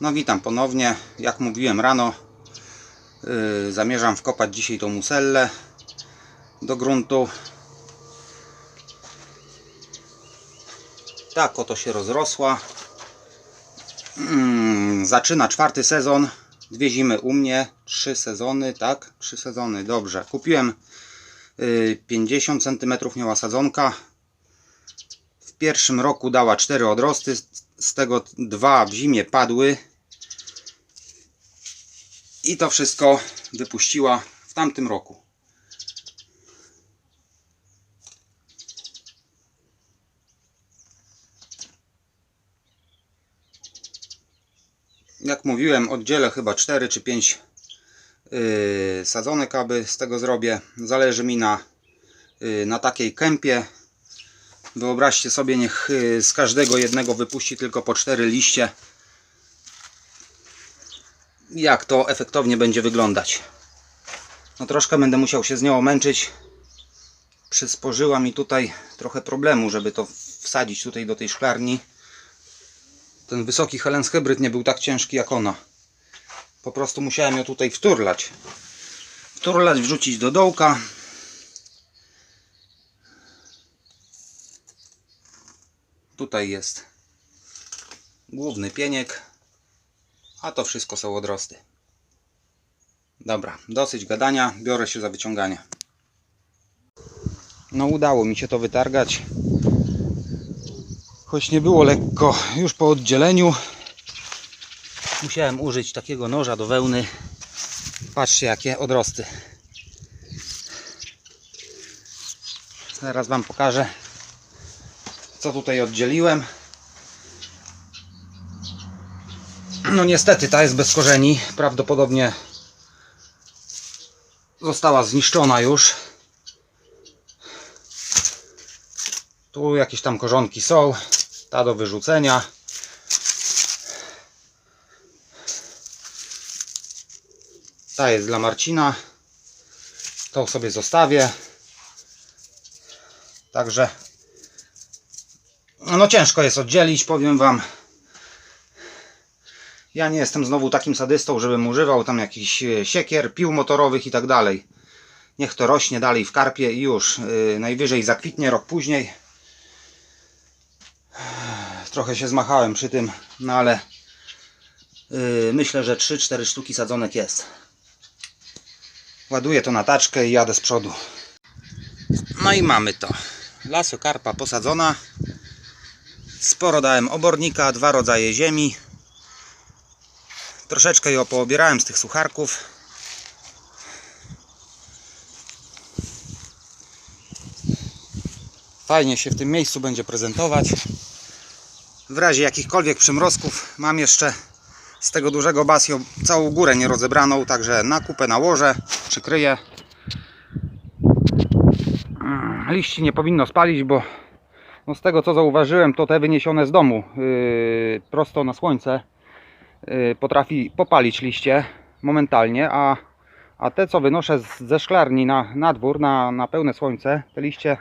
No witam ponownie. Jak mówiłem rano, yy, zamierzam wkopać dzisiaj tą musellę do gruntu. Tak oto się rozrosła. Mm, zaczyna czwarty sezon. Dwie zimy u mnie, trzy sezony, tak? Trzy sezony, dobrze. Kupiłem yy, 50 cm miała sadzonka. W pierwszym roku dała cztery odrosty, z tego dwa w zimie padły. I to wszystko wypuściła w tamtym roku. Jak mówiłem, oddzielę chyba 4 czy 5 yy, sadzonek, aby z tego zrobię. Zależy mi na, yy, na takiej kępie. Wyobraźcie sobie, niech yy, z każdego jednego wypuści tylko po 4 liście. Jak to efektownie będzie wyglądać. No troszkę będę musiał się z nią męczyć. Przysporzyła mi tutaj trochę problemu, żeby to wsadzić tutaj do tej szklarni. Ten wysoki Helens Hybryd nie był tak ciężki jak ona. Po prostu musiałem ją tutaj wturlać. Wturlać, wrzucić do dołka. Tutaj jest główny pieniek, a to wszystko są odrosty. Dobra, dosyć gadania, biorę się za wyciąganie. No udało mi się to wytargać. Choć nie było lekko już po oddzieleniu. Musiałem użyć takiego noża do wełny. Patrzcie jakie odrosty. Zaraz Wam pokażę co tutaj oddzieliłem. No niestety ta jest bez korzeni. Prawdopodobnie została zniszczona już. Tu jakieś tam korzonki są. Ta do wyrzucenia. Ta jest dla Marcina. Tą sobie zostawię. Także no ciężko jest oddzielić, powiem Wam. Ja nie jestem znowu takim sadystą, żebym używał tam jakichś e, siekier, pił motorowych i tak dalej. Niech to rośnie dalej w karpie i już. Yy, najwyżej zakwitnie rok później. Trochę się zmachałem przy tym, no ale yy, myślę, że 3-4 sztuki sadzonek jest. Ładuję to na taczkę i jadę z przodu. No i mamy to. Lasokarpa posadzona. Sporo dałem obornika, dwa rodzaje ziemi. Troszeczkę ją poobierałem z tych sucharków. Fajnie się w tym miejscu będzie prezentować. W razie jakichkolwiek przymrozków mam jeszcze z tego dużego basio całą górę nie rozebraną, także na kupę nałożę, przykryję. Liści nie powinno spalić, bo no z tego co zauważyłem, to te wyniesione z domu yy, prosto na słońce potrafi popalić liście momentalnie, a, a te co wynoszę z, ze szklarni na, na dwór, na, na pełne słońce, te liście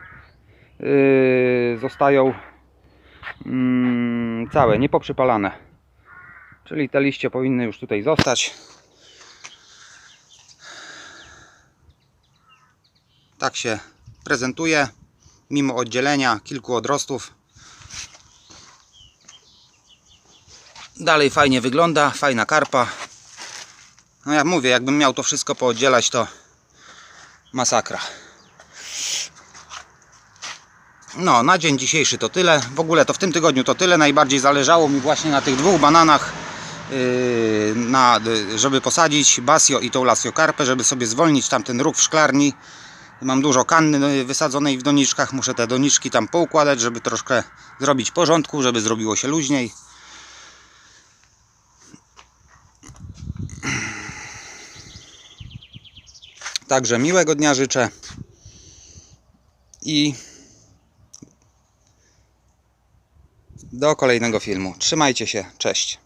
yy, zostają mm, całe, niepoprzypalane. Czyli te liście powinny już tutaj zostać. Tak się prezentuje mimo oddzielenia kilku odrostów. Dalej fajnie wygląda, fajna karpa. No jak mówię, jakbym miał to wszystko pooddzielać, to masakra. No, na dzień dzisiejszy to tyle. W ogóle to w tym tygodniu to tyle. Najbardziej zależało mi właśnie na tych dwóch bananach, yy, na, żeby posadzić Basio i tą Lasiokarpę, żeby sobie zwolnić tamten ruch w szklarni. Mam dużo kanny wysadzonej w doniczkach. Muszę te doniczki tam poukładać, żeby troszkę zrobić porządku, żeby zrobiło się luźniej. Także miłego dnia życzę. I do kolejnego filmu. Trzymajcie się. Cześć.